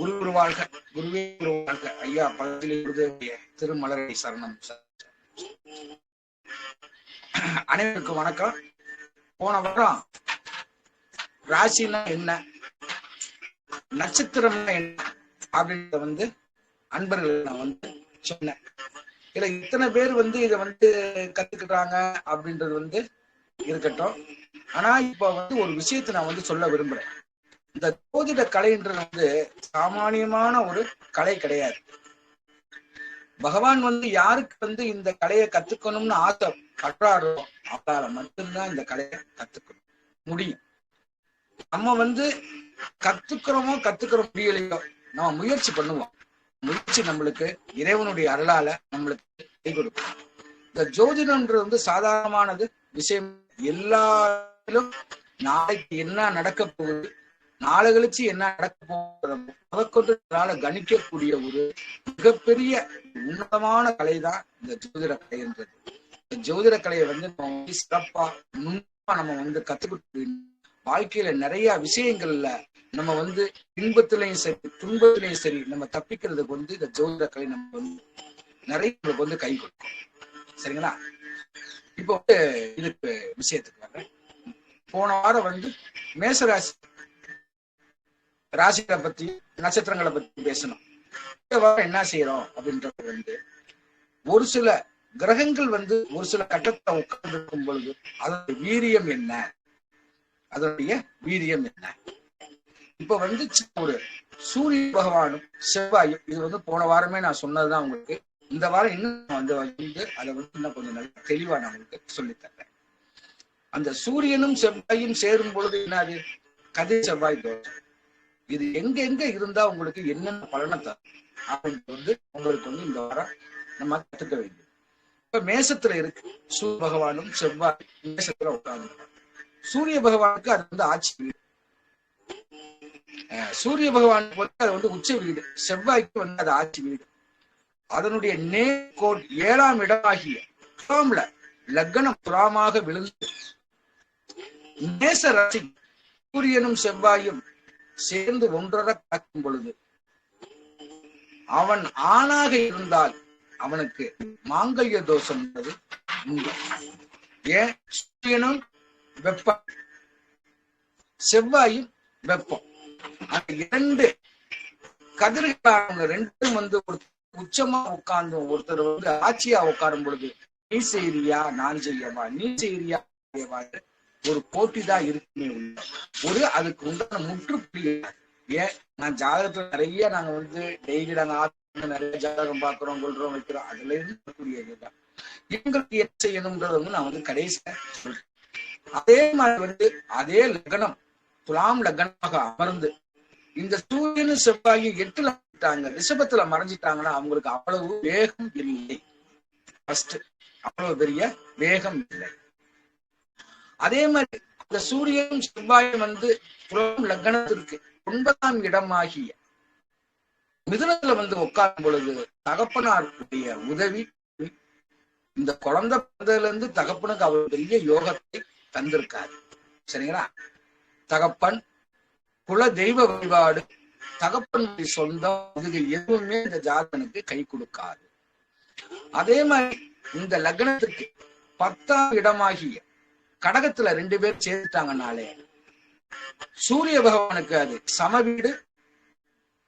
குரு வாழ்க குருவே வாழ்க ஐயா பழத்தில் திருமலரை சரணம். அனைவருக்கும் வணக்கம். போன வாரம் ராசினா என்ன? நட்சத்திரம்னா என்ன? அப்படின்றத வந்து அன்பர்கள் நான் வந்து சொன்னேன். இதுல இத்தனை பேர் வந்து இதை வந்து கத்துக்கிட்டாங்க அப்படின்றது வந்து இருக்கட்டும். ஆனா இப்ப வந்து ஒரு விஷயத்தை நான் வந்து சொல்ல விரும்புறேன். ஜோதிட கலைன்றது வந்து சாமானியமான ஒரு கலை கிடையாது. பகவான் வந்து யாருக்கு வந்து இந்த கலையை கத்துக்கணும்னு ஆசை பற்றாரோ அவளால மட்டும்தான் இந்த கலையை கத்துக்கணும். முடியும். நம்ம வந்து கத்துக்கிறோமோ கத்துக்கிற முடியலையோ நம்ம முயற்சி பண்ணுவோம். முயற்சி நம்மளுக்கு இறைவனுடைய அருளால நம்மளுக்கு கை கொடுக்கும். இந்த ஜோதிடம்ன்றது வந்து சாதாரணமானது விஷயம். எல்லாரும் நாளைக்கு என்ன நடக்க போகுது நாளை கழிச்சு என்ன நடக்க போகிறது கணிக்கக்கூடிய ஒரு மிகப்பெரிய உன்னதமான கலை தான் இந்த ஜோதிட கலைன்றது இந்த ஜோதிட கலையை வந்து நம்ம சிறப்பா நுண்மா நம்ம வந்து கத்துக்கிட்டு வாழ்க்கையில நிறைய விஷயங்கள்ல நம்ம வந்து இன்பத்திலையும் சரி துன்பத்திலையும் சரி நம்ம தப்பிக்கிறதுக்கு வந்து இந்த ஜோதிட கலை நம்ம வந்து நிறைய நம்மளுக்கு வந்து கை கொடுக்கும். சரிங்களா? இப்போ வந்து இதுக்கு விஷயத்துக்கு போன வாரம் வந்து மேசராசி ராசிகளை பத்தி நட்சத்திரங்களை பத்தி பேசணும். இந்த வாரம் என்ன செய்யறோம் அப்படின்றது வந்து ஒரு சில கிரகங்கள் வந்து ஒரு சில கட்டத்தை உட்கார்ந்து இருக்கும் பொழுது அதோட வீரியம் என்ன? அதனுடைய வீரியம் என்ன? இப்ப வந்து ஒரு சூரிய பகவானும் செவ்வாயும் இது வந்து போன வாரமே நான் சொன்னதுதான் உங்களுக்கு. இந்த வாரம் இன்னும் வந்து வந்து அதை வந்து இன்னும் கொஞ்சம் நல்லா தெளிவா நான் உங்களுக்கு சொல்லித்தரேன். அந்த சூரியனும் செவ்வாயும் சேரும் பொழுது என்னது கதிர் செவ்வாய் தோஷம் இது எங்க எங்க இருந்தா உங்களுக்கு என்னென்ன பலனை தரும்? அப்படின்றது வந்து உங்களுக்கு வந்து இந்த வாரம் நம்ம கத்துக்க வேண்டும். இப்ப மேசத்துல இருக்கு. சூரிய பகவானும் செவ்வாய் மேசத்துல உட்கார்ந்து. சூரிய பகவானுக்கு அது வந்து ஆட்சி வீடு. சூரிய பகவான் பொறுத்து அது வந்து உச்ச வீடு. செவ்வாய்க்கு வந்து அது ஆட்சி வீடு. அதனுடைய நேர்கோட் ஏழாம் இடமாகிய துலாம்ல லக்னம் புறாமாக விழுந்து நேச ராசி சூரியனும் செவ்வாயும் சேர்ந்து ஒன்றர கலக்கும் பொழுது. அவன் ஆணாக இருந்தால் அவனுக்கு மாங்கல்ய தோஷம் என்பது உண்டு. ஏன்? சூரியனும் வெப்பம் செவ்வாயும் வெப்பம். அந்த இரண்டு கதிர்களான ரெண்டும் வந்து ஒரு உச்சமா உட்கார்ந்து ஒருத்தர் வந்து ஆட்சியா உட்காரும் பொழுது நீ செய்யறியா நான் செய்யவா நீ செய்யறியா செய்யவா ஒரு போட்டி தான் இருக்குமே ஒரு அதுக்கு உண்டான முற்றுப்புள்ளி ஏன்? நான் ஜாதகத்துல நிறைய நாங்க வந்து டெய்லி நாங்க நிறைய ஜாதகம் பாக்குறோம் கொள்றோம் வைக்கிறோம். அதுல இருக்கக்கூடியதுதான் இவங்களுக்கு என்ன செய்யணும்ன்றது வந்து நான் வந்து கடைசியா சொல்றேன். அதே மாதிரி வந்து அதே லக்னம் துலாம் லக்னமாக அமர்ந்து இந்த சூரியனு செவ்வாயும் எட்டுல விட்டாங்க ரிஷபத்துல மறைஞ்சிட்டாங்கன்னா அவங்களுக்கு அவ்வளவு வேகம் இல்லை. ஃபர்ஸ்ட் அவ்வளவு பெரிய வேகம் இல்லை. அதே மாதிரி இந்த சூரியன் செவ்வாயும் வந்து லக்னத்திற்கு ஒன்பதாம் இடமாகிய மிதுனத்துல வந்து உட்காரும் பொழுது தகப்பனாருடைய உதவி இந்த குழந்தை பிறந்ததுல இருந்து தகப்பனுக்கு அவர் பெரிய யோகத்தை தந்திருக்காரு. சரிங்களா? தகப்பன் குல தெய்வ வழிபாடு தகப்பன் சொந்தம் இதுக்கு எதுவுமே இந்த ஜாதகனுக்கு கை கொடுக்காது. அதே மாதிரி இந்த லக்னத்துக்கு பத்தாம் இடமாகிய கடகத்துல ரெண்டு பேர் சேர்த்துட்டாங்கனாலே சூரிய பகவானுக்கு அது சம வீடு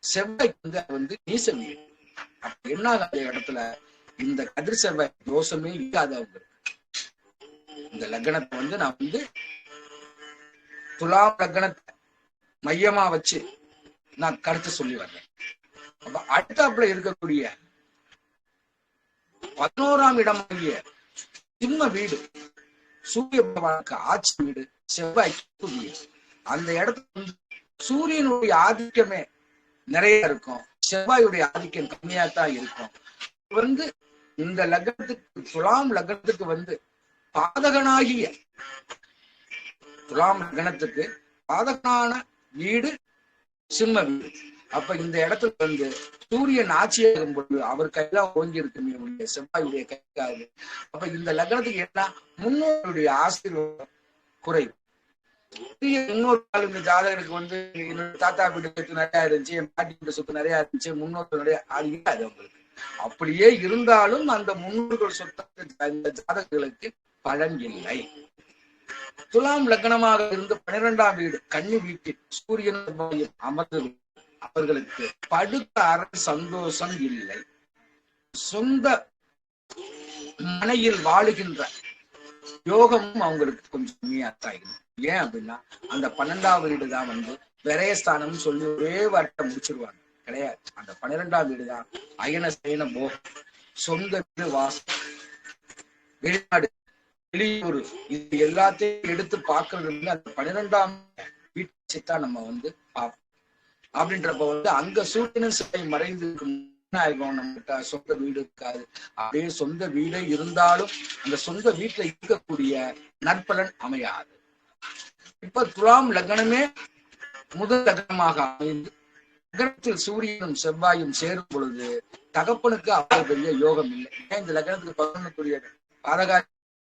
செவ்வாய்க்கு வந்து அது வந்து நீச வீடு. அப்ப என்ன அந்த இடத்துல இந்த கதிர் செவ்வாய் தோஷமே இல்லாத இந்த லக்னத்தை வந்து நான் வந்து துலாம் லக்னத்தை மையமா வச்சு நான் கருத்து சொல்லி வர்றேன். அப்ப அடுத்தாப்புல இருக்கக்கூடிய பதினோராம் இடமாகிய சிம்ம வீடு சூரிய பகவானுக்கு ஆட்சி வீடு செவ்வாய்க்கு வீடு. அந்த இடத்துல வந்து சூரியனுடைய ஆதிக்கமே நிறைய இருக்கும். செவ்வாயுடைய ஆதிக்கம் கம்மியா தான் இருக்கும். வந்து இந்த லக்னத்துக்கு துலாம் லக்னத்துக்கு வந்து பாதகனாகிய துலாம் லக்னத்துக்கு பாதகனான வீடு சிம்ம வீடு. அப்ப இந்த இடத்துல வந்து சூரியன் ஆட்சியாகும் பொழுது அவர் கையில ஓங்கி இருக்குமே உடைய செவ்வாயுடைய கைக்காது அப்ப இந்த லக்னத்துக்கு என்ன முன்னோருடைய ஆசீர்வாதம் குறைவு. இன்னொரு ஆள் இந்த ஜாதகருக்கு வந்து என்னோட தாத்தா வீட்டு சொத்து நிறைய இருந்துச்சு என் பாட்டி வீட்டு சொத்து நிறைய இருந்துச்சு முன்னோர்கள் நிறைய அது இருக்காது அவங்களுக்கு. அப்படியே இருந்தாலும் அந்த முன்னோர்கள் சொத்து இந்த ஜாதகங்களுக்கு பலன் இல்லை. துலாம் லக்னமாக இருந்து பனிரெண்டாம் வீடு கன்னி வீட்டில் சூரியன் அமர்ந்து அவர்களுக்கு படுத்த அற சந்தோஷம் இல்லை. சொந்த மனையில் வாழுகின்ற யோகமும் அவங்களுக்கு கொஞ்சம் கம்மியாத்தாயிடும் ஏன் அப்படின்னா அந்த பன்னெண்டாம் வீடு தான் வந்து விரயஸ்தானம் சொல்லி ஒரே வார்த்தை முடிச்சிருவாங்க. கிடையாது. அந்த பன்னிரெண்டாம் வீடு தான் அயன சயன போகம். சொந்த வீடு வாசம் வெளிநாடு வெளியூர் இது எல்லாத்தையும் எடுத்து பார்க்கறது வந்து அந்த பன்னிரெண்டாம் வீட்டை தான் நம்ம வந்து பார்ப்போம். அப்படின்றப்ப வந்து அங்க சூரியனும் சிலை மறைந்து ஆகும் நம்மகிட்ட சொந்த வீடு இருக்காது. அப்படியே சொந்த வீடே இருந்தாலும் அந்த சொந்த வீட்டுல இருக்கக்கூடிய நற்பலன் அமையாது. இப்ப துலாம் லக்னமே முதல் லக்னமாக அமைந்து லக்னத்தில் சூரியனும் செவ்வாயும் சேரும் பொழுது தகப்பனுக்கு அவ்வளவு பெரிய யோகம் இல்லை. ஏன்? இந்த லக்னத்துக்கு பதினொன்னுக்குரிய பாதகா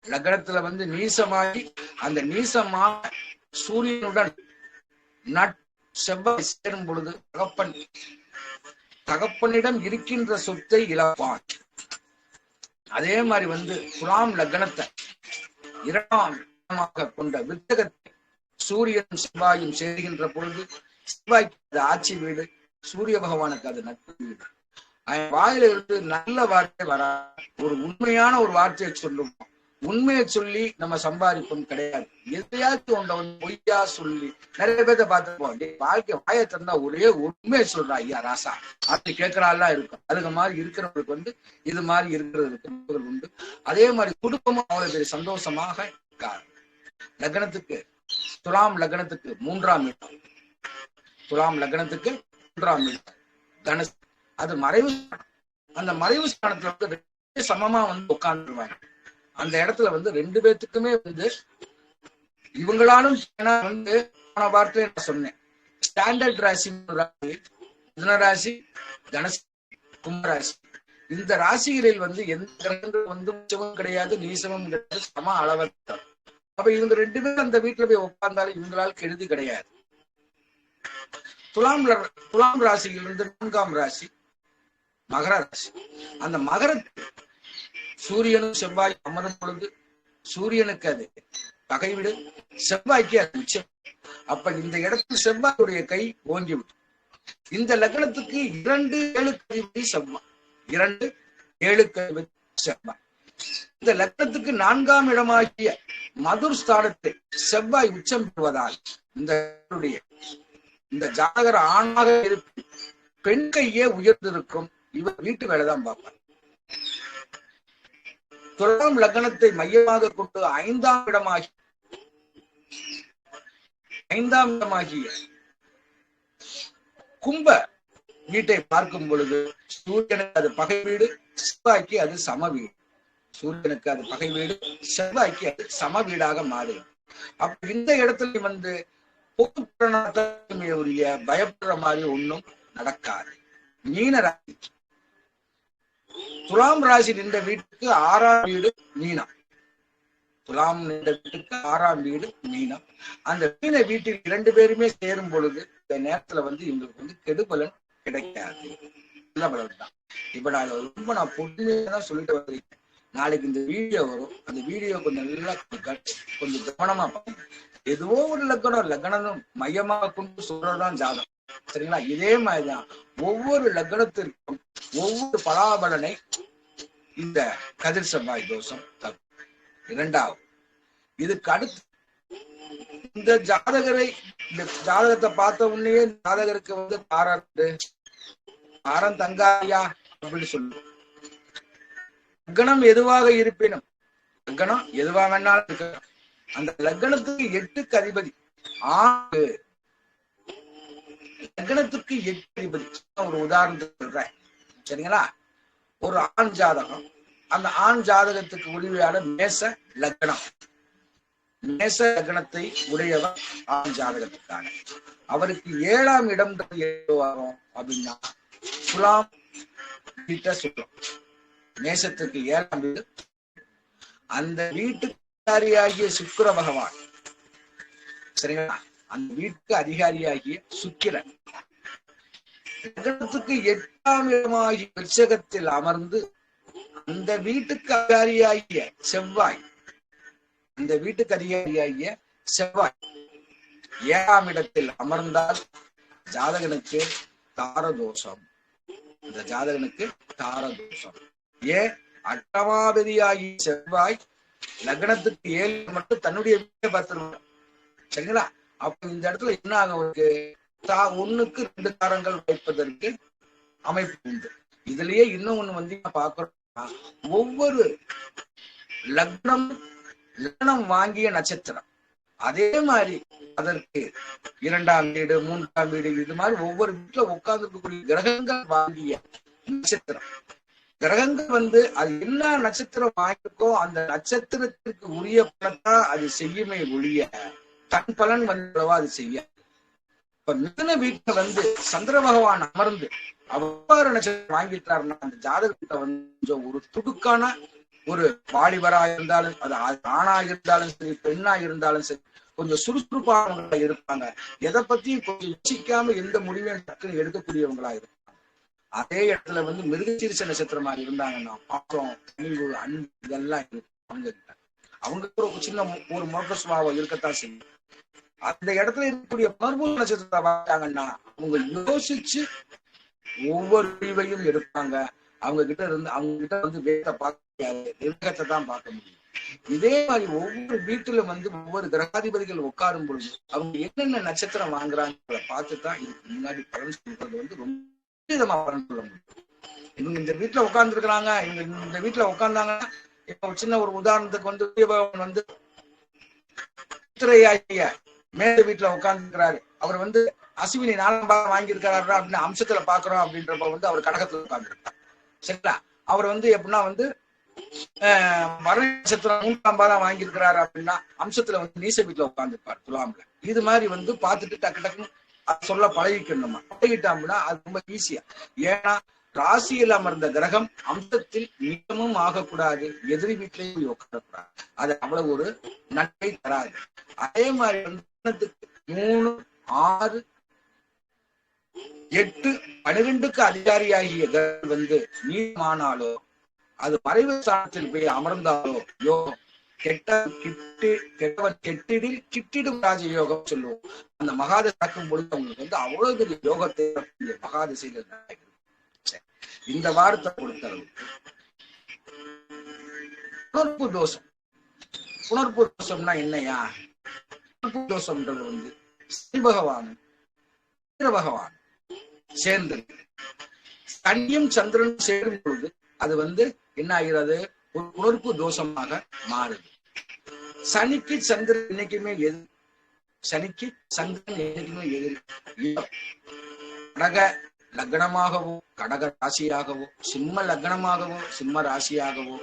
லக்னத்துல வந்து நீசமாகி அந்த நீசமான சூரியனுடன் நட் செவ்வாய் சேரும் பொழுது தகப்பன் தகப்பனிடம் இருக்கின்ற சொத்தை இழப்பான் அதே மாதிரி வந்து புலாம் லக்னத்தை இரண்டாம் கொண்ட வித்தகத்தை சூரியன் செவ்வாயும் சேர்கின்ற பொழுது செவ்வாய்க்கு அது ஆட்சி வீடு சூரிய பகவானுக்கு அது நட்பு வீடு. அவன் வாயில இருந்து நல்ல வார்த்தை வரா ஒரு உண்மையான ஒரு வார்த்தையை சொல்லுவான். உண்மையை சொல்லி நம்ம சம்பாதிப்போம் கிடையாது. எதையாச்சும் ஒன்றை வந்து பொய்யா சொல்லி நிறைய பேர்த்த பார்த்துப்போம் வாழ்க்கை வாயை தந்தா ஒரே உண்மையை சொல்றா ஐயா ராசா. அப்படி கேட்கறாள்லாம் இருக்கும். அதுக்கு மாதிரி இருக்கிறவங்களுக்கு வந்து இது மாதிரி இருக்கிறதுக்கு உண்டு. அதே மாதிரி குடும்பமும் அவ்வளவு பெரிய சந்தோஷமாக இருக்கார் லக்னத்துக்கு துலாம் லக்னத்துக்கு மூன்றாம் இடம். துலாம் லக்னத்துக்கு மூன்றாம் இடம். தனுஷ் அது மறைவு அந்த மறைவு ஸ்தானத்துல வந்து சமமா வந்து உட்கார்ந்துருவாங்க. அந்த இடத்துல வந்து ரெண்டு பேத்துக்குமே வந்து இவங்களாலும் வந்து போன வார்த்தையை நான் சொன்னேன். ஸ்டாண்டர்ட் ராசி ராசி ராசி கும்பராசி இந்த ராசிகளில் வந்து எந்த கிரகங்கள் வந்து உச்சமும் கிடையாது நீசமும் கிடையாது சம அளவர்த்தம் அப்ப இவங்க ரெண்டு பேரும் அந்த வீட்டுல போய் உட்கார்ந்தாலும் இவங்களால் கெடுதி கிடையாது. துலாம் துலாம் ராசியிலிருந்து நான்காம் ராசி மகர ராசி. அந்த மகர சூரியனும் செவ்வாய் அமரும் பொழுது சூரியனுக்கு அது பகைவிடு செவ்வாய்க்கு அது உச்சம். அப்ப இந்த இடத்துல செவ்வாயுடைய கை ஓங்கி விடும் இந்த லக்னத்துக்கு இரண்டு ஏழு கதிபதி செவ்வாய். இரண்டு ஏழு கதிபதி செவ்வாய். இந்த லக்னத்துக்கு நான்காம் இடமாகிய மதுர் ஸ்தானத்தை செவ்வாய் உச்சம் பெறுவதால் இந்த இந்த ஜாதகர் ஆணாக இருப்பின் பெண் கையே உயர்ந்திருக்கும். இவர் வீட்டு வேலைதான் பார்ப்பார். துலாம் லக்னத்தை மையமாக கொண்டு ஐந்தாம் இடமாகி ஐந்தாம் இடமாகிய கும்ப வீட்டை பார்க்கும் பொழுது சூரியனுக்கு அது பகை வீடு செவ்வாய்க்கு அது சம வீடு. சூரியனுக்கு அது பகை வீடு செவ்வாய்க்கு அது சம வீடாக மாறும். அப்ப இந்த இடத்துல வந்து உரிய பயப்படுற மாதிரி ஒண்ணும் நடக்காது. மீன ராசிக்கு துலாம் ராசி நின்ற வீட்டுக்கு ஆறாம் வீடு மீனம். துலாம் நின்ற வீட்டுக்கு ஆறாம் வீடு மீனம். அந்த மீன வீட்டில் இரண்டு பேருமே சேரும் பொழுது இந்த நேரத்துல வந்து இவங்களுக்கு வந்து கெடுபலன் கிடைக்காது. நல்ல பலன் தான் இப்ப நான் ரொம்ப நான் பொறுமையா தான் சொல்லிட்டு வந்திருக்கேன். நாளைக்கு இந்த வீடியோ வரும். அந்த வீடியோ கொஞ்சம் நல்லா கொஞ்சம் கொஞ்சம் கவனமா பாருங்க. ஏதோ ஒரு லக்கணம் லக்கணம் மையமாக கொண்டு சொல்றதுதான் ஜாதகம். சரிங்களா? இதே மாதிரிதான். ஒவ்வொரு லக்னத்திற்கும் ஒவ்வொரு பலாபலனை இந்த கதிர் செவ்வாய் தோஷம் தரும். இரண்டாவது இதுக்கு அடுத்து இந்த ஜாதகரை இந்த ஜாதகத்தை பார்த்த உடனே ஜாதகருக்கு வந்து தாராரு தாரம் தங்காயா அப்படின்னு சொல்லுவோம். லக்னம் எதுவாக இருப்பினும் லக்னம் எதுவாக வேணாலும் இருக்கலாம். அந்த லக்னத்துக்கு எட்டுக்கு அதிபதி ஆறு லக்னத்துக்கு எட்டு அதிபதி ஒரு உதாரணத்துக்கு சொல்றேன். சரிங்களா? ஒரு ஆண் ஜாதகம். அந்த ஆண் ஜாதகத்துக்கு உரிமையான மேச லக்னம். மேச லக்னத்தை உடையவர் ஆண் ஜாதகத்துக்கான. அவருக்கு ஏழாம் இடம் வரும் அப்படின்னா சுலாம் வீட்டை சொல்லும். மேசத்துக்கு ஏழாம் வீடு. அந்த வீட்டுக்காரியாகிய சுக்கர பகவான். சரிங்களா? அந்த வீட்டுக்கு அதிகாரியாகிய சுக்கிரன். லக்னத்துக்கு எட்டாம் இடமாகிய விற்சகத்தில் அமர்ந்து அந்த வீட்டுக்கு அதிகாரியாகிய செவ்வாய் அந்த வீட்டுக்கு அதிகாரியாகிய செவ்வாய் ஏழாம் இடத்தில் அமர்ந்தால் ஜாதகனுக்கு தாரதோஷம். இந்த ஜாதகனுக்கு தாரதோஷம். ஏன் அட்டமாபதியாகி செவ்வாய் லக்னத்துக்கு ஏழு மட்டும் தன்னுடைய வீட்டை பார்த்துருவார். சரிங்களா? அப்ப இந்த இடத்துல என்ன ஆகும் அவருக்கு தா ஒண்ணுக்கு ரெண்டு தாரங்கள் வைப்பதற்கு அமைப்பு உண்டு. இதுலயே இன்னும் ஒண்ணு வந்து பாக்குறோம்னா ஒவ்வொரு லக்னம் லக்னம் வாங்கிய நட்சத்திரம். அதே மாதிரி அதற்கு இரண்டாம் வீடு மூன்றாம் வீடு இது மாதிரி ஒவ்வொரு வீட்டுல உட்கார்ந்து இருக்கக்கூடிய கிரகங்கள் வாங்கிய நட்சத்திரம். கிரகங்கள் வந்து அது என்ன நட்சத்திரம் வாங்கிருக்கோ அந்த நட்சத்திரத்திற்கு உரிய பலத்தான் அது செய்யுமே ஒழிய தன் பலன் வந்தவா அது செய்ய? இப்ப மிதன வீட்டுல வந்து சந்திர பகவான் அமர்ந்து அவ்வாறு நட்சத்திரம் வாங்கிட்டாருன்னா அந்த ஜாதகத்தை வந்து கொஞ்சம் ஒரு துடுக்கான ஒரு வாலிபரா இருந்தாலும் அது ஆணா இருந்தாலும் சரி பெண்ணா இருந்தாலும் சரி கொஞ்சம் சுறுசுறுப்பானவங்களா இருப்பாங்க. எதை பத்தியும் கொஞ்சம் யோசிக்காம எந்த முடிவையும் டக்குன்னு எடுக்கக்கூடியவங்களா இருப்பாங்க. அதே இடத்துல வந்து மிருகசீரிச நட்சத்திரமா இருந்தாங்கன்னா பாக்கம் அன்பு இதெல்லாம் இருக்கும் அவங்க அவங்க ஒரு சின்ன ஒரு மோட்ட சுபாவம் இருக்கத்தான் செய்யும். அந்த இடத்துல இருக்கக்கூடிய மர்ம நட்சத்திரத்தை பார்த்தாங்கன்னா அவங்க யோசிச்சு ஒவ்வொரு முடிவையும் எடுப்பாங்க. அவங்க கிட்ட இருந்து அவங்க கிட்ட வந்து வேத பார்க்க முடியாது. தான் பார்க்க முடியும். இதே மாதிரி ஒவ்வொரு வீட்டுல வந்து ஒவ்வொரு கிரகாதிபதிகள் உட்காரும் பொழுது அவங்க என்னென்ன நட்சத்திரம் வாங்குறாங்க பார்த்து தான் இதுக்கு முன்னாடி பலன் சொல்றது வந்து ரொம்ப விதமா பலன் சொல்ல முடியும். இவங்க இந்த வீட்டுல உட்கார்ந்து இருக்கிறாங்க இவங்க இந்த வீட்டுல உட்கார்ந்தாங்கன்னா இப்ப சின்ன ஒரு உதாரணத்துக்கு வந்து சூரியபகவான் வந்து சித்திரையாகிய மேல வீட்டுல உட்கார்ந்துருக்கிறாரு. அவர் வந்து அசுவினி நாலாம் பாகம் வாங்கியிருக்கிறாரு அப்படின்னு அம்சத்துல பாக்குறோம் அப்படின்றப்ப வந்து அவர் கடகத்துல உட்கார்ந்துருக்காரு சரிங்களா? அவர் வந்து எப்படின்னா வந்து மரணத்துல மூன்றாம் பாதம் வாங்கியிருக்கிறாரு அப்படின்னா அம்சத்துல வந்து நீச வீட்டுல உட்காந்துருப்பாரு துலாம்ல. இது மாதிரி வந்து பார்த்துட்டு டக்கு டக்குன்னு சொல்ல பழகிக்கணுமா? பழகிட்டோம்னா அது ரொம்ப ஈஸியா ஏன்னா ராசியில் அமர்ந்த கிரகம் அம்சத்தில் நீளமும் ஆகக்கூடாது. எதிரி வீட்டிலேயும் உட்காரக்கூடாது. அது அவ்வளவு ஒரு நன்மை தராது. அதே மாதிரி வந்து மூணு ஆறு எட்டு பனிரெண்டுக்கு அதிகாரியாகிய கிரகம் வந்து நீளமானாலோ அது மறைவு ஸ்தானத்தில் போய் அமர்ந்தாலோ யோ கெட்ட கிட்டு கெட்டவன் கெட்டிடில் கிட்டிடும் ராஜ யோகம் சொல்லுவோம். அந்த மகாதை நடக்கும் பொழுது அவங்களுக்கு வந்து அவ்வளவு பெரிய யோகத்தை மகாதிசைகள் இந்த வார்த்தை பொறுத்தளவு. புணர்ப்பு தோஷம். புணர்ப்பு தோஷம்னா என்னையா? புணர்ப்பு வந்து சனி பகவான் பகவான் சேர்ந்து சனியும் சந்திரனும் சேரும் பொழுது அது வந்து என்ன ஆகிறது? ஒரு உணர்வு தோஷமாக மாறுது. சனிக்கு சந்திரன் என்னைக்குமே எது சனிக்கு சந்திரன் என்னைக்குமே எதிர் கடக லக்னமாகவோ கடக ராசியாகவோ சிம்ம லக்னமாகவோ சிம்ம ராசியாகவோ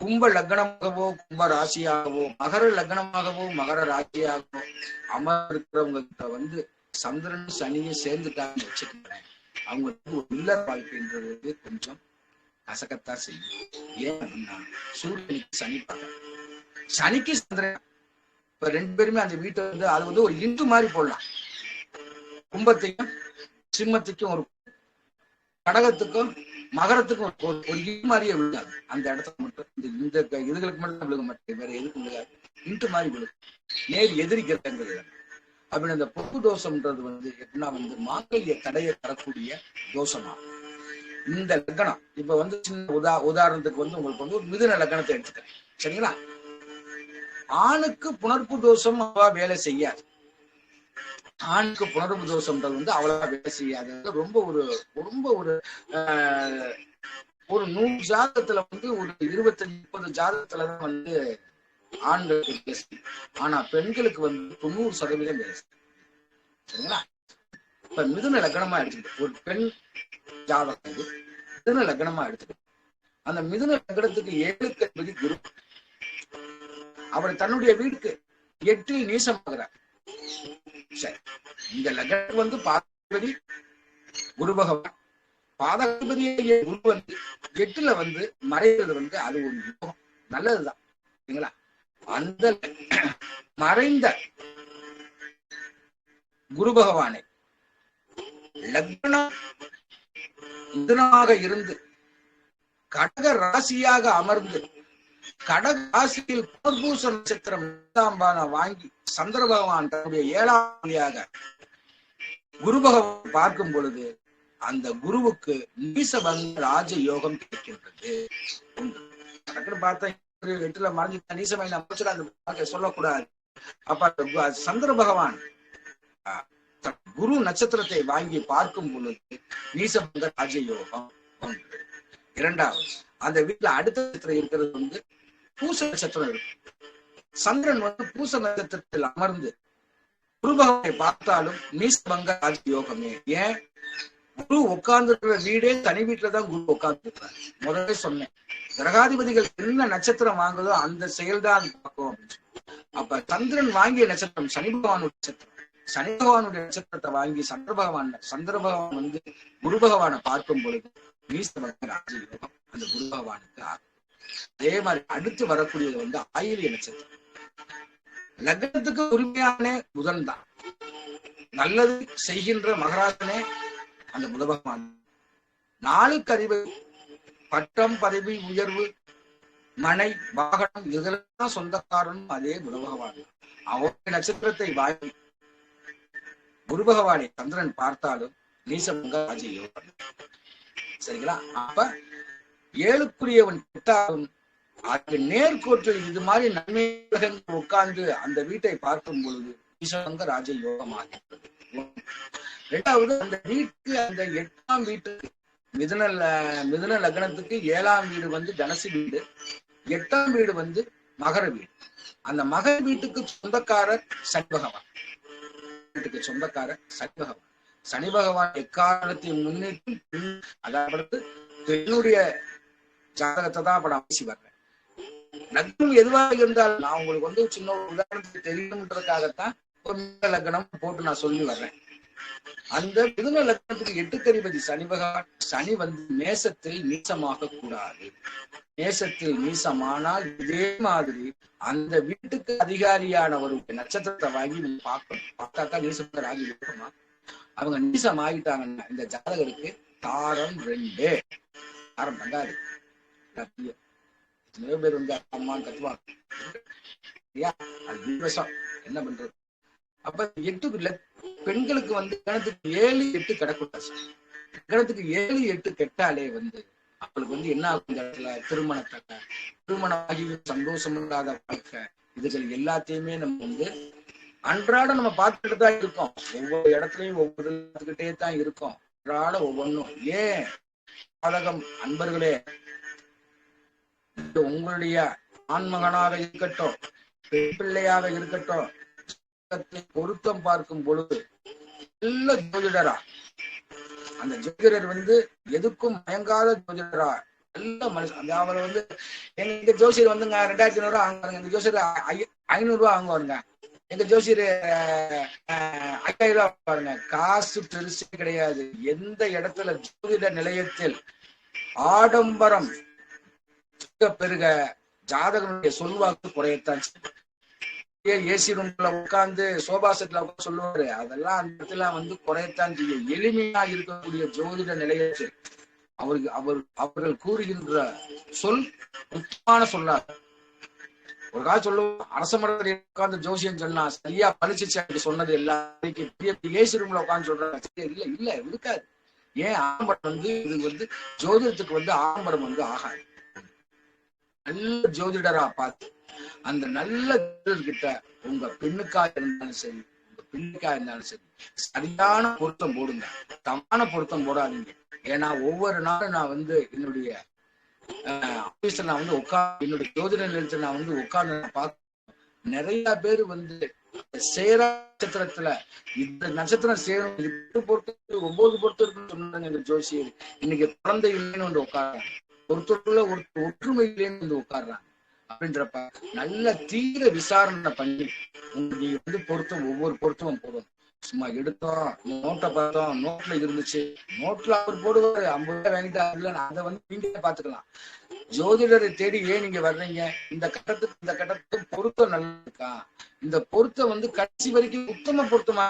கும்ப லக்னமாகவோ கும்ப ராசியாகவோ மகர லக்னமாகவோ மகர ராசியாகவோ அமர் இருக்கிறவங்க கிட்ட வந்து சந்திரன் சனியும் சேர்ந்துட்டாங்கன்னு வச்சுக்கிறேன் அவங்களுக்கு ஒரு இல்லற வாழ்க்கைன்றது கொஞ்சம் கசக்கத்தான் செய்யும். ஏன் அப்படின்னா சூரியனுக்கு சனி பகல் சனிக்கு சந்திரன். இப்ப ரெண்டு பேருமே அந்த வீட்டை வந்து அது வந்து ஒரு இந்து மாதிரி போடலாம். கும்பத்தையும் சிம்மத்துக்கும் ஒரு கடகத்துக்கும் மகரத்துக்கும் ஒரு மாதிரியே விழுகாது. அந்த இடத்துல மட்டும் இந்த இந்த இதுகளுக்கு மட்டும் விழுக மாட்டேன் வேற எதுக்கும் விழுகாது. இன்ட்டு மாதிரி விழுகும். நேர் எதிரி அப்படின்னு அந்த பொக்கு தோஷம்ன்றது வந்து எப்படின்னா வந்து மாங்கல்ய தடையை தரக்கூடிய தோஷமா? இந்த லக்னம் இப்ப வந்து சின்ன உதா உதாரணத்துக்கு வந்து உங்களுக்கு வந்து ஒரு மிதுன லக்னத்தை எடுத்துக்கிறேன். சரிங்களா? ஆணுக்கு புணர்ப்பு தோஷம் அவ வேலை செய்யாது. ஆணுக்கு புணர்வு தோஷம்ன்றது வந்து அவ்வளவா வேலை செய்யாது. ரொம்ப ஒரு ரொம்ப ஒரு ஒரு நூறு ஜாதகத்துல வந்து ஒரு இருபத்தஞ்சு முப்பது ஜாதகத்துலதான் வந்து ஆண்களுக்கு வேலை ஆனா பெண்களுக்கு வந்து தொண்ணூறு சதவீதம் வேலை சரிங்களா? இப்ப மிதுன லக்னமா எடுத்துக்கிட்டு ஒரு பெண் ஜாதகம் இது. மிதுன லக்னமா எடுத்துக்கிட்டு அந்த மிதுன லக்னத்துக்கு ஏழுக்கு என்பது குரு. அவர் தன்னுடைய வீட்டுக்கு எட்டில் நீசமாகிறார். சரி. இந்த லக்னம் வந்து பாதபதி குரு பகவான் பாதபதிய குரு வந்து எட்டுல வந்து மறைகிறது வந்து அது ஒரு யோகம். நல்லதுதான். சரிங்களா? அந்த மறைந்த குரு பகவானை லக்னம் இதனாக இருந்து கடக ராசியாக அமர்ந்து கடகாசியில் புனர்பூச நட்சத்திரம் இரண்டாம்பான வாங்கி சந்திர பகவான் தன்னுடைய ஏழாம் வழியாக குரு பகவான் பார்க்கும் பொழுது அந்த குருவுக்கு நீசபங்க ராஜ யோகம் கிடைக்கின்றது. பார்த்தா எட்டுல மறைஞ்சு நீசமை அமைச்சர் சொல்லக்கூடாது. அப்ப சந்திர பகவான் குரு நட்சத்திரத்தை வாங்கி பார்க்கும் பொழுது நீசபங்க ராஜயோகம். இரண்டாவது அந்த வீட்டுல அடுத்த நட்சத்திரம் இருக்கிறது வந்து பூச நட்சத்திரம் இருக்கு. சந்திரன் வந்து பூச நட்சத்திரத்தில் அமர்ந்து குருபகவனை பார்த்தாலும் நீசபங்க யோகமே. ஏன்? குரு உட்கார்ந்துருக்கிற வீடே தனி வீட்டுல தான் குரு உட்கார்ந்துருக்கிறார். முதல்ல சொன்னேன் கிரகாதிபதிகள் என்ன நட்சத்திரம் வாங்குதோ அந்த செயல்தான் பார்க்கும் அப்ப சந்திரன் வாங்கிய நட்சத்திரம் சனி பகவானுடைய நட்சத்திரம். சனி பகவானுடைய நட்சத்திரத்தை வாங்கி சந்திர பகவான் சந்திர பகவான் வந்து குரு பகவானை பார்க்கும் பொழுது நீசபங்க ராஜயோகம் அந்த குரு பகவானுக்கு ஆகும். அதே மாதிரி அடுத்து வரக்கூடியது வந்து ஆயிரிய நட்சத்திரம். லக்னத்துக்கு உரிமையான புதன் தான். நல்லது செய்கின்ற மகராஜனே அந்த புத பகவான். நாளுக்கு அறிவு பட்டம் பதவி உயர்வு மனை வாகனம் இதெல்லாம் சொந்தக்காரனும் அதே குரு பகவான் அவருடைய நட்சத்திரத்தை வாங்கி குரு பகவானை சந்திரன் பார்த்தாலும் நீசமுக ராஜயோகம் சரிங்களா? அப்ப ஏழுக்குரியவன் கெட்டாலும் அது நேர்கோற்றில் இது மாதிரி நன்மை உட்கார்ந்து அந்த வீட்டை பார்க்கும் பொழுது ஈஸ்வரங்க ராஜ யோகமாகிறது இரண்டாவது அந்த வீட்டுக்கு அந்த எட்டாம் வீட்டுக்கு மிதுன மிதுன லக்னத்துக்கு ஏழாம் வீடு வந்து தனசு வீடு எட்டாம் வீடு வந்து மகர வீடு. அந்த மகர வீட்டுக்கு சொந்தக்காரர் சனி பகவான். வீட்டுக்கு சொந்தக்காரர் சனி பகவான். சனி பகவான் எக்காலத்தை முன்னிட்டு அதாவது என்னுடைய ஜாதகத்தை தான் அப்ப நான் பேசி வர்றேன் லக்னம் எதுவாக இருந்தாலும் நான் உங்களுக்கு வந்து சின்ன ஒரு உதாரணத்துக்கு தெரியணுன்றதுக்காகத்தான் ஒரு லக்னம் போட்டு நான் சொல்லி வர்றேன். அந்த மிதுன லக்னத்துக்கு எட்டுக்கதிபதி சனி பகவான் சனி வந்து நேசத்தில் நீசமாக கூடாது. நேசத்தில் நீசமானால் இதே மாதிரி அந்த வீட்டுக்கு அதிகாரியான ஒரு நட்சத்திரத்தை வாங்கி நீங்க பார்க்கணும். பார்த்தாக்கா நீசத்தர் ஆகி இருக்குமா? அவங்க நீசம் ஆகிட்டாங்கன்னா இந்த ஜாதகருக்கு தாரம் ரெண்டு. தாரம் பங்காது சத்தியம். எத்தனையோ பேர் வந்து அம்மான்னு கத்துவாங்க. இல்லையா? அது விவசாயம் என்ன பண்றது? அப்ப எட்டுக்குள்ள பெண்களுக்கு வந்து கணத்துக்கு ஏழு எட்டு கிடக்கூடாது. கணத்துக்கு ஏழு எட்டு கெட்டாலே வந்து அவளுக்கு வந்து என்ன ஆகும் இந்த இடத்துல? திருமணத்தை திருமணம் ஆகி சந்தோஷம் இல்லாத வாழ்க்கை. இதுகள் எல்லாத்தையுமே நம்ம வந்து அன்றாட நம்ம பார்த்துட்டு தான் இருக்கோம். ஒவ்வொரு இடத்துலயும் ஒவ்வொரு பார்த்துக்கிட்டே தான் இருக்கோம். அன்றாட ஒவ்வொன்றும். ஏன்? பாதகம் அன்பர்களே உங்களுடைய ஆண்மகனாக இருக்கட்டும் பெண் பிள்ளையாக இருக்கட்டும் பொருத்தம் பார்க்கும் பொழுது நல்ல ஜோதிடரா. அந்த ஜோதிடர் வந்து எதுக்கும் மயங்காத ஜோதிடரா. நல்ல மனுஷன். அவர் வந்து எங்க ஜோசியர் வந்துங்க ரெண்டாயிரத்தி ஐநூறு ரூபா வாங்குவாருங்க எங்க ஜோசியர் ஐ- ஐநூறு ரூபா வாங்குவாருங்க. எங்க ஜோசியர் அஹ், ஐயாயிரம் ரூபா வாங்குவாருங்க. காசு பெருசு கிடையாது. எந்த இடத்துல ஜோதிட நிலையத்தில் ஆடம்பரம் பெருக பெருக ஜாதகனுடைய சொல்வாக்கு குறையத்தான். ஏசி ரூம்ல உட்கார்ந்து சோபா செட்ல சொல்லுவாரு அதெல்லாம் அந்த இடத்துல வந்து குறையத்தான் செய்யும் எளிமையா இருக்கக்கூடிய ஜோதிட நிலையத்து அவருக்கு அவர் அவர்கள் கூறுகின்ற சொல் முக்கியமான சொல்லா ஒரு காலம் சொல்லுவோம் அரச மரத்தில் உட்கார்ந்து ஜோசியம் சொன்னா சரியா பழிச்சிச்சு அப்படி சொன்னது எல்லாருக்கும் பெரிய ஏசி ரூம்ல உட்கார்ந்து சொல்றாங்க இல்ல இல்ல இருக்காது. ஏன் ஆடம்பரம் வந்து இது வந்து ஜோதிடத்துக்கு வந்து ஆடம்பரம் வந்து ஆகாது. நல்ல ஜோதிடரா பார்த்து அந்த நல்ல கிட்ட உங்க பெண்ணுக்கா இருந்தாலும் சரி உங்க பெண்ணுக்கா இருந்தாலும் சரி சரியான பொருத்தம் போடுங்க. தமான பொருத்தம் போடாதீங்க. ஏன்னா ஒவ்வொரு நாளும் நான் வந்து என்னுடைய ஆபீஸ்ல நான் வந்து உட்கார் என்னுடைய ஜோதிட நிலையத்துல நான் வந்து உட்கார்ந்து பார்க்க நிறைய பேர் வந்து சேரா நட்சத்திரத்துல இந்த நட்சத்திரம் சேரும் இது எட்டு பொறுத்து ஒன்பது பொறுத்து இருக்குன்னு சொன்னாங்க எங்க ஜோசியர். இன்னைக்கு குழந்தை இல்லைன்னு வந்து உட்கார்றாங்க. ஒருத்தருக்குள்ள ஒரு ஒற்றுமையிலே வந்து உட்கார்றாங்க. அப்படின்றப்ப நல்ல தீர விசாரணை பண்ணி உங்களுக்கு வந்து பொருத்தம் ஒவ்வொரு பொருத்தமும் போடும் சும்மா எடுத்தோம். நோட்டை பார்த்தோம். நோட்ல இருந்துச்சு. நோட்ல அவர் போடுவாரு. ஐம்பது ரூபாய் வாங்கிட்டா இல்ல அதை வந்து நீங்களே பாத்துக்கலாம் ஜோதிடரை தேடி ஏன் நீங்க வர்றீங்க? இந்த கட்டத்துக்கு இந்த கட்டத்துக்கு பொருத்தம் நல்லா இருக்கா இந்த பொருத்தம் வந்து கடைசி வரைக்கும் உத்தம பொருத்தமா?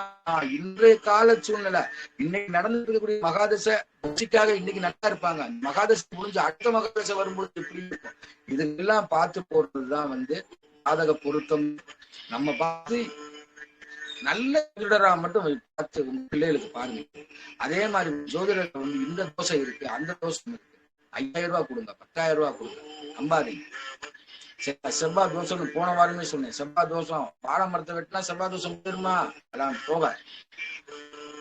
இன்றைய கால சூழ்நிலை. இன்னைக்கு நடந்துட்டு இருக்கக்கூடிய மகாதசை இன்னைக்கு நல்லா இருப்பாங்க. மகாதசை முடிஞ்சு அடுத்த மகாதசை வரும்போது எப்படி இருக்கும்? இதெல்லாம் பார்த்து போடுறதுதான் வந்து ஜாதக பொருத்தம். நம்ம பார்த்து நல்ல ஜோதிடரா மட்டும் பார்த்து உங்க பிள்ளைகளுக்கு பாருங்க. அதே மாதிரி ஜோதிடர் வந்து இந்த தோசை இருக்கு அந்த தோசை இருக்கு. ஐயாயிரம் ரூபாய் கொடுங்க பத்தாயிரம் ரூபாய் கொடுங்க. நம்பாதீங்க. செவ்வா செவ்வாய் தோசைன்னு போன வாரமே சொன்னேன். செவ்வாய் தோசம் வாழை மரத்தை வெட்டினா செவ்வா தோசம் போயிருமா? அதான் போக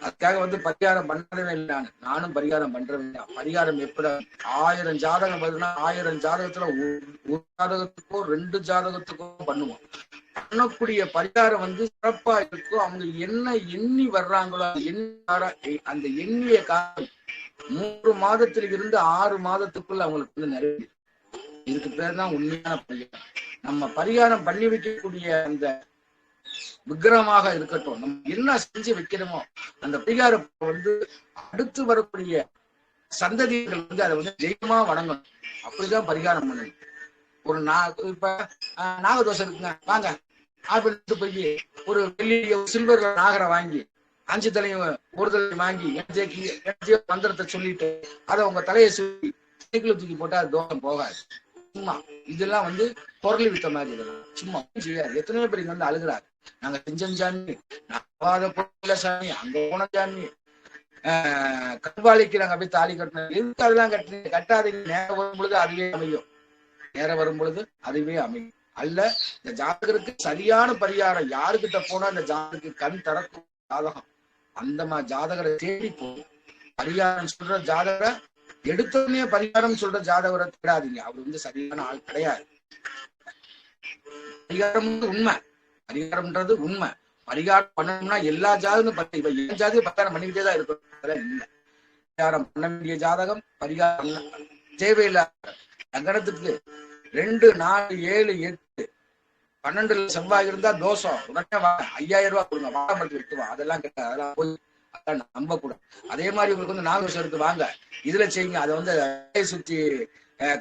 அதுக்காக வந்து பரிகாரம் பண்றவே இல்லை நானும் பரிகாரம் பண்றவே இல்லை. பரிகாரம் எப்படி? ஆயிரம் ஜாதகம் வருதுன்னா ஆயிரம் ஜாதகத்துல ஒரு ஜாதகத்துக்கோ ரெண்டு ஜாதகத்துக்கோ பண்ணுவோம். பண்ணக்கூடிய பரிகாரம் வந்து சிறப்பா இருக்கும் அவங்க என்ன எண்ணி வர்றாங்களோ அந்த எண்ணி அந்த எண்ணிய காலம் மூன்று மாதத்தில் இருந்து ஆறு மாதத்துக்குள்ள அவங்களுக்கு வந்து நிறைய இதுக்கு பேர் தான் உண்மையான பரிகாரம். நம்ம பரிகாரம் பண்ணி வைக்கக்கூடிய அந்த விக்கிரமாக இருக்கட்டும் நம்ம என்ன செஞ்சு வைக்கிறோமோ அந்த பரிகாரம் வந்து அடுத்து வரக்கூடிய சந்ததிகள் வந்து அதை வந்து ஜெயமா வணங்கணும். அப்படிதான் பரிகாரம் பண்ணணும். ஒரு நா இப்ப ஆஹ், நாகதோஷம் இருக்குங்க. வாங்க. அப்படின்னு போய் ஒரு வெள்ளி சில்வர் நாகரை வாங்கி அஞ்சு தலையும் ஒரு தலையும் வாங்கி என்ஜேக்கு என்ஜே மந்திரத்தை சொல்லிட்டு அதை உங்க தலையை சுற்றி சைக்கிள் தூக்கி போட்டா அது தோஷம் போகாது. சும்மா. இதெல்லாம் வந்து பொருள் வித்த மாதிரி இதெல்லாம் சும்மா செய்யாது. எத்தனையோ பேர் இங்க வந்து அழுகிறாரு நாங்க செஞ்சோம் சாமி. சாமி. அங்க போன சாமி. ஆஹ் நாங்க போய் தாலி கட்டணும் எதுக்கு அதெல்லாம் கட்டுறீங்க கட்டாதீங்க. நேரம் வரும் பொழுது அதுவே அமையும். நேரம் வரும் பொழுது அதுவே அமையும். அல்ல இந்த ஜாதகருக்கு சரியான பரிகாரம் யாருக்கிட்ட போனா இந்த ஜாதகருக்கு கண் தரக்கும் ஜாதகம். அந்த மாதிரி ஜாதகரை தேடி போகும் பரிகாரம் சொல்ற ஜாதகரை எடுத்தோடனே பரிகாரம் சொல்ற ஜாதகரை தேடாதீங்க. அவர் வந்து சரியான ஆள் கிடையாது. பரிகாரம் உண்மை. பரிகாரம்ன்றது உண்மை. பரிகாரம் பண்ணணும்னா எல்லா ஜாதகம் பத்தி இப்ப என் ஜாதகம் பரிகாரம் பண்ணிக்கிட்டே தான் இருக்கும் இல்ல. பரிகாரம் பண்ண வேண்டிய ஜாதகம் பரிகாரம் தேவையில்லாத லக்னத்துக்கு ரெண்டு நாலு ஏழு எட்டு பன்னெண்டுல செவ்வாய் இருந்தா தோஷம். உடனே ஐயாயிரம் ரூபாய் கொடுங்க. வாழமரத்து விட்டுவோம் அதெல்லாம் கிடையாது. அதெல்லாம் போய் நம்ப கூட அதே மாதிரி உங்களுக்கு வந்து நாகதோஷம் வாங்க. இதுல செய்யுங்க. அதை வந்து சுத்தி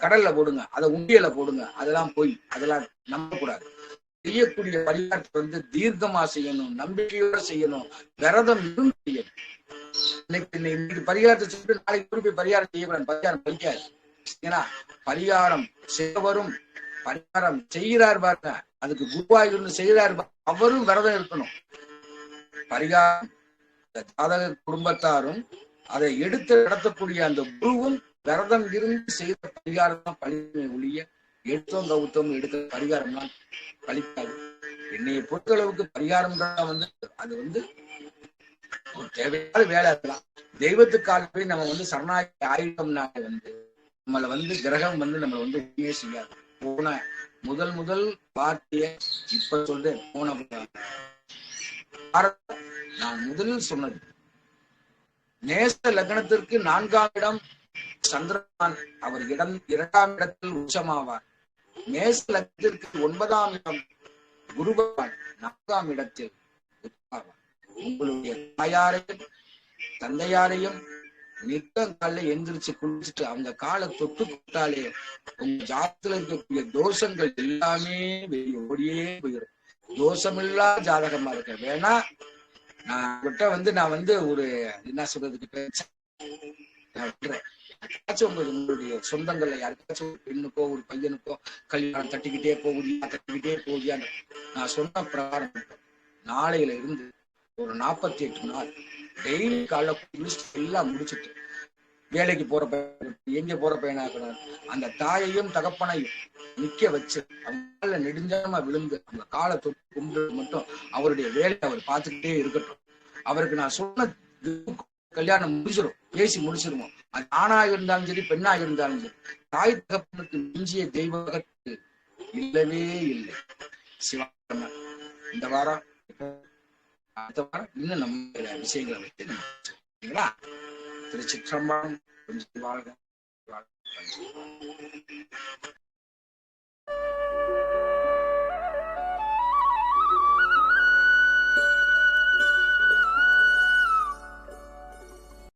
கடல்ல போடுங்க. அதை உண்டியல போடுங்க. அதெல்லாம் போய் அதெல்லாம் நம்ப கூடாது செய்யக்கூடிய பரிகாரத்தை வந்து தீர்க்கமா செய்யணும். நம்பிக்கையோட செய்யணும். விரதம் இருந்து செய்யணும். இன்னைக்கு பரிகாரத்தை சொல்லிட்டு நாளைக்கு திருப்பி பரிகாரம் செய்யக்கூடாது. பரிகாரம் பலிக்காது. ஏன்னா பரிகாரம் செய்வரும் பரிகாரம் செய்கிறார் பாருங்க. அதுக்கு குருவாய் இருந்து செய்கிறார் அவரும் விரதம் இருக்கணும். பரிகாரம் ஜாதக குடும்பத்தாரும் அதை எடுத்து நடத்தக்கூடிய அந்த குருவும் விரதம் இருந்து செய்த பரிகாரம் தான் பழிமை ஒழிய எடுத்தோம் கவுத்தோம் எடுத்த பரிகாரம்லாம் பழிக்காது. என்னைய பொறுத்தளவுக்கு பரிகாரம் வந்து அது வந்து ஒரு தேவையான வேலை இருக்கலாம் தெய்வத்துக்காக போய் நம்ம வந்து சரணாகி ஆயுதம்னால வந்து நம்மளை வந்து கிரகம் வந்து நம்மளை வந்து செய்யாது. போன முதல் முதல் வார்த்தைய இப்ப சொல்றேன். போன நான் முதலில் சொன்னது. நேச லக்னத்திற்கு நான்காம் இடம் சந்திரன் அவர் இடம் இரண்டாம் இடத்தில் உச்சமாவார். மேச லக்னத்திற்கு ஒன்பதாம் இடம் குருபவான் நான்காம் இடத்தில் உங்களுடைய தாயாரையும் தந்தையாரையும் நித்தம் காலைல எந்திரிச்சு குளிச்சுட்டு அந்த காலை தொட்டு கொடுத்தாலே உங்க ஜாதத்துல இருக்கக்கூடிய தோஷங்கள் எல்லாமே வெளியே ஓடியே போயிடும் தோஷமில்லா ஜாதகமா இருக்க வேணா நான் கிட்ட வந்து நான் வந்து ஒரு என்ன சொல்றதுக்கு யாருக்காச்சும் உங்களுடைய சொந்தங்கள்ல யாருக்காச்சும் ஒரு பெண்ணுக்கோ ஒரு பையனுக்கோ கல்யாணம் தட்டிக்கிட்டே போகுதியா தட்டிக்கிட்டே போகுதியா நான் சொன்ன பிரகாரம் நாளையில இருந்து ஒரு நாற்பத்தி எட்டு நாள் டெய்லி காலைல குளிச்சுட்டு எல்லாம் முடிச்சுட்டு வேலைக்கு போற பையன் எங்க போற பையனா இருக்கணும் அந்த தாயையும் தகப்பனையும் நிக்க வச்சு அவங்க கால நெடுஞ்சாம விழுந்து அவங்க காலை தொட்டு கும்பிட்டு மட்டும் அவருடைய வேலையை அவர் பார்த்துக்கிட்டே இருக்கட்டும். அவருக்கு நான் சொன்ன கல்யாணம் முடிச்சிடும் பேசி முடிச்சிருவோம். அது ஆணா இருந்தாலும் சரி பெண்ணா இருந்தாலும் சரி தாய் தகப்பனுக்கு மிஞ்சிய தெய்வகத்து இல்லவே இல்லை. சிவா இந்த வாரம் அடுத்த வாரம் இன்னும் நம்ம விஷயங்களை சரிங்களா நம்ம திருச்சிற்றம்பலம் கொஞ்சம் வாழ்க வாழ்க